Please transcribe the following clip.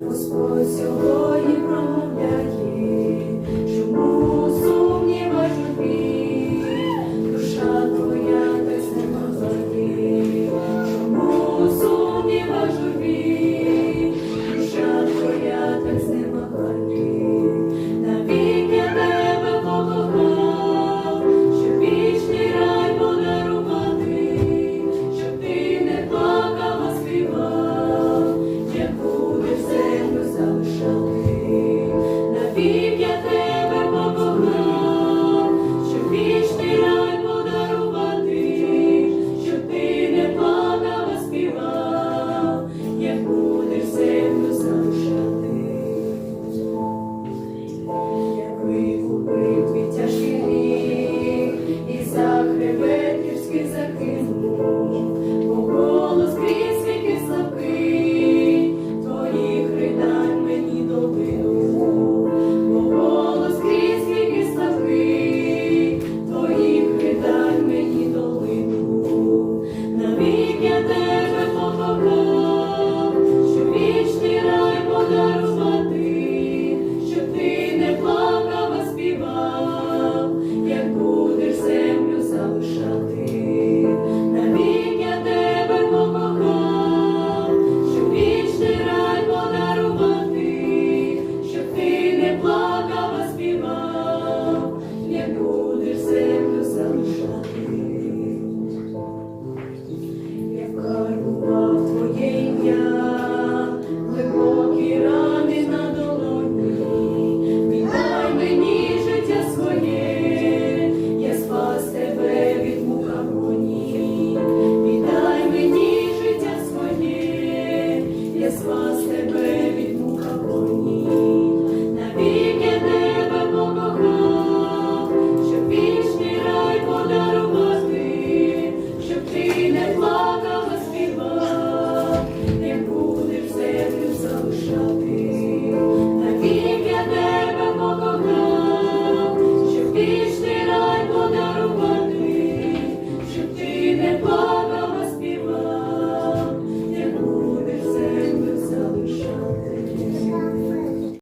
Господь сьогодні промовляє, чому? one.